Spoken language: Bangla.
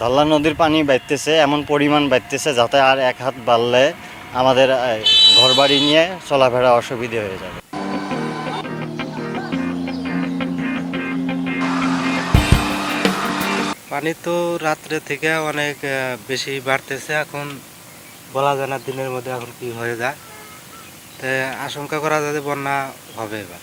ধল্লা নদীর পানি বাড়তেছে এমন পরিমাণ বাড়তেছে যাতে আর এক হাত বাড়লে আমাদের ঘর বাড়ি নিয়ে চলাফেরা অসুবিধে হয়ে যাবে। পানি তো রাত্রে থেকে অনেক বেশি বাড়তেছে। এখন বলা যায় না দিনের মধ্যে এখন কি হয়ে যায়। আশঙ্কা করা যায় যে বন্যা হবে এবার।